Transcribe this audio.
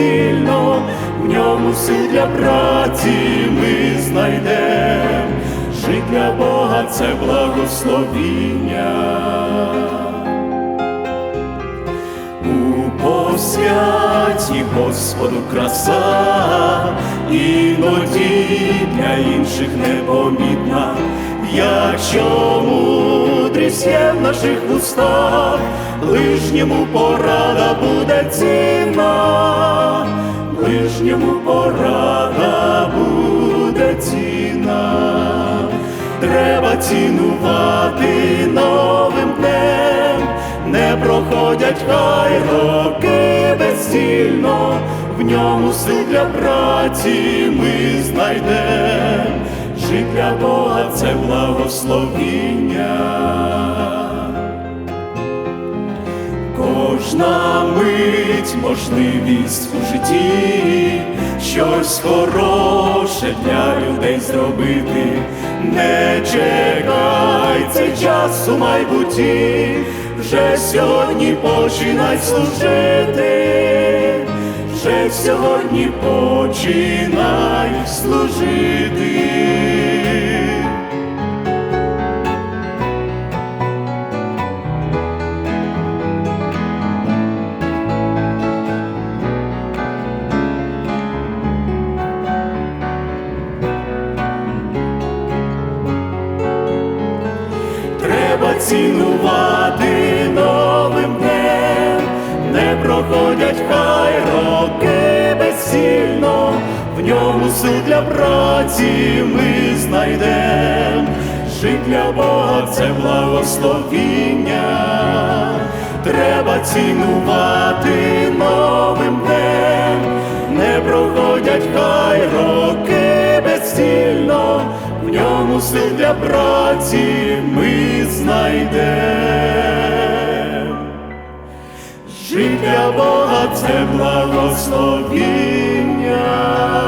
безцільно, в ньому сил для праці ми знайдем, жить для Бога це благословіння. У посвяті Господу краса, іноді для інших непомітна, якщо мудрість є в наших устах, ближньому порада буде цінна, ближньому порада буде цінна, треба цінувати новим днем. Не проходять хай роки безцільно, в ньому сил для праці ми знайдем, жить для Бога це благословіння. Кожна мить можливість у житті, щось хороше для людей зробити, не чекай цей час у майбутті, вже сьогодні починай служити, вже сьогодні починай служити. Сил для праці ми знайдем, жить для Бога це благословіння, треба цінувати новим днем, не проходять хай роки безцільно, в ньому сил для праці ми знайдем. Жить для Бога це благословіння.